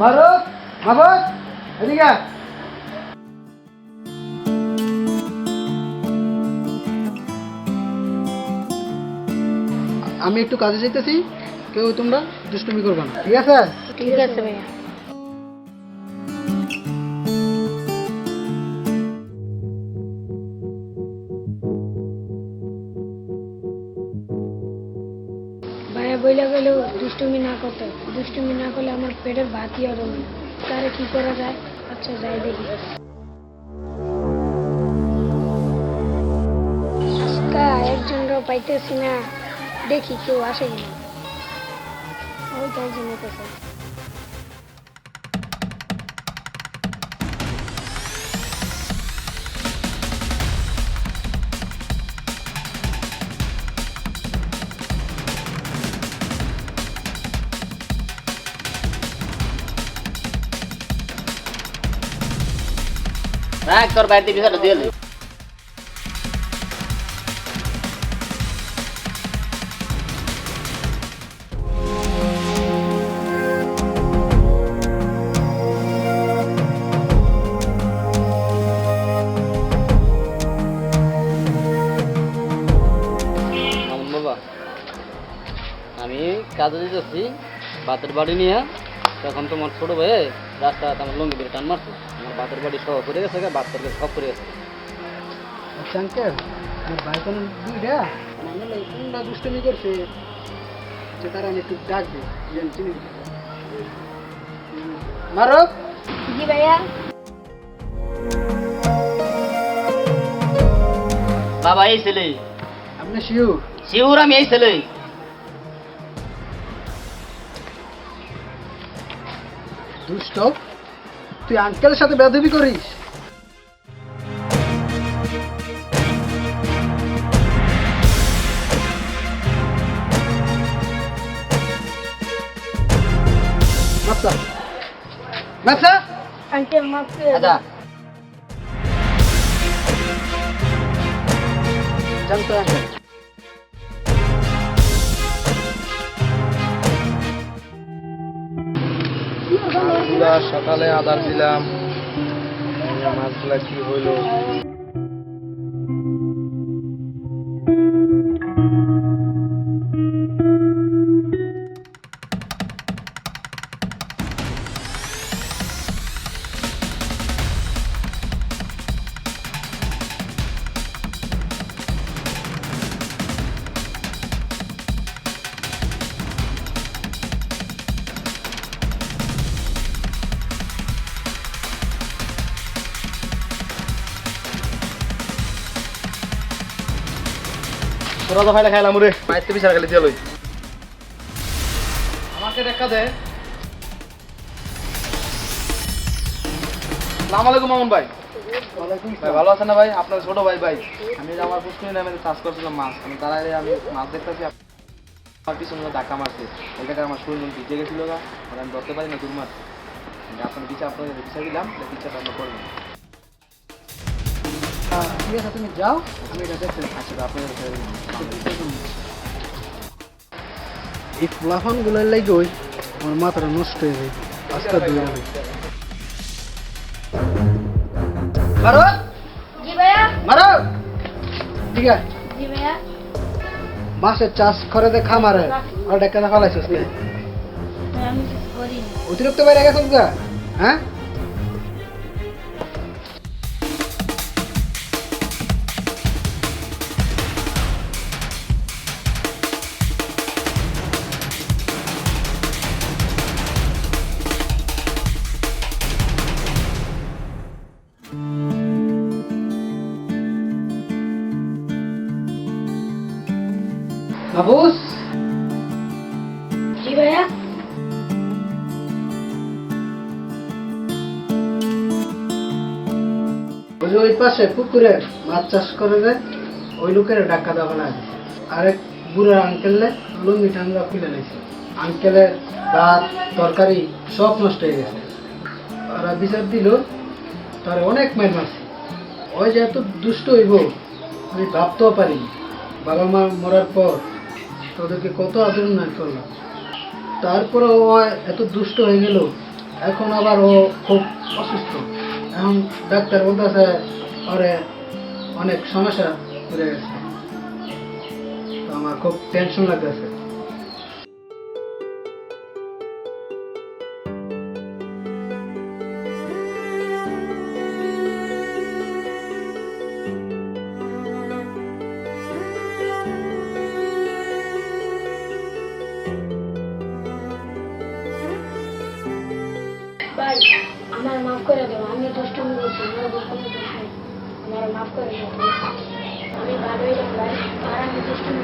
মারুক মাহবুব এদিকে আমি একটু কাজে যেতেছি কেউ তোমরা দুষ্টুমি করবে না। ঠিক আছে? ঠিক আছে ভাইয়া। ভাইয়া বইলা গেল দুষ্টুমি না করতে। দুষ্টুমি না করলে আমার পেটের ভাতই হবে না। তারে কি করা যায়? আচ্ছা যাই দেখি। আজকা পাইতেছি না। দেখি কেউ আসে কিনা। ওই তাই একজন দিয়ে বাবা, আমি কাজে দিতেছি বাতের বাড়ি নিয়ে, তখন তোমার ছোট ভাই রাস্তা আমার লঙ্গি দিয়ে টান মারছে। বাতের বাড়ি সহ করে গেছে গা, বাত করে সব করে গেছে। আঙ্কেল আমার ভাই কোনো দুইটা মানে কোনটা দুষ্টুমি করছে। যে তারা আমি একটু ডাকবে যেন চিনি মারুক জি ভাইয়া। বাবা এই ছেলে। আপনি শিউ শিউর আমি এই ছেলে। দুষ্ট? তুই আঙ্কেলের সাথে বেদবি করিস? মাপসা মাপসা আঙ্কেল মাফ করে আচ্ছা। জানতো আঙ্কেল সকালে আদার দিলাম। মাছগুলা কি হইল? তোরা তো ফাইলা খাইলাম রে। মাইতে বিচার খালি দিয়ে লই। আমাকে দেখা দে। সালাম আলাইকুম মামুন ভাই। ভাই ভালো আছেন না ভাই? আপনার ছোট ভাই ভাই। আমি যে আমার পুষ্করি নামে চাষ করছিলাম মাছ আমি তার আগে আমি মাছ দেখতেছি আমার পিছনে ধাক্কা মারছে জায়গায় আমার শরীর ভিজে গেছিল আমি ধরতে পারি না দূর মাছ আপনার বিচার আপনাদের বিচার দিলাম বিচারটা আপনি করবেন ঠিক আছে তুমি যাও আমি এটা দেখতে এই গুলার লাগে ওই আমার মাথাটা নষ্ট হয়ে যায় হবে মারো! জি মারো! ঠিক আছে। মাছের চাষ করে দে খামারে আর ডেকে দেখা লাইছিস ভাই, আমি কিছু করি না অতিরিক্ত বাইরে গেছিস হ্যাঁ? বাবুস। জি ভাইয়া। ওই যে ওই পাশে পুকুরে মাছ চাষ করে দেয় ওই লোকের ডাক্কা দেওয়া না। আরেক বুড়া আঙ্কেলে লুঙ্গি টাঙ্গা খুলে নিয়েছে আঙ্কেলের ভাত তরকারি সব নষ্ট হয়ে গেছে। ওরা বিচার দিল তার অনেক মাইল মারছে। ওই যে এত দুষ্ট হইব আমি ভাবতেও পারি বাবা মা মরার পর তোদেরকে কত আদর না করলাম। তারপরে ও এত দুষ্ট হয়ে গেল, এখন আবার ও খুব অসুস্থ। এখন ডাক্তার বলতে বলতেছে ওরে অনেক সমস্যা হয়ে গেছে। আমার খুব টেনশন লাগতেছে। করে দেবো। আমি দুষ্টুমি করছি আমার কোনো দোষ নেই। আমার মাফ করে দেবো আমি ভালোই ভাই আর আমি দুষ্টুমি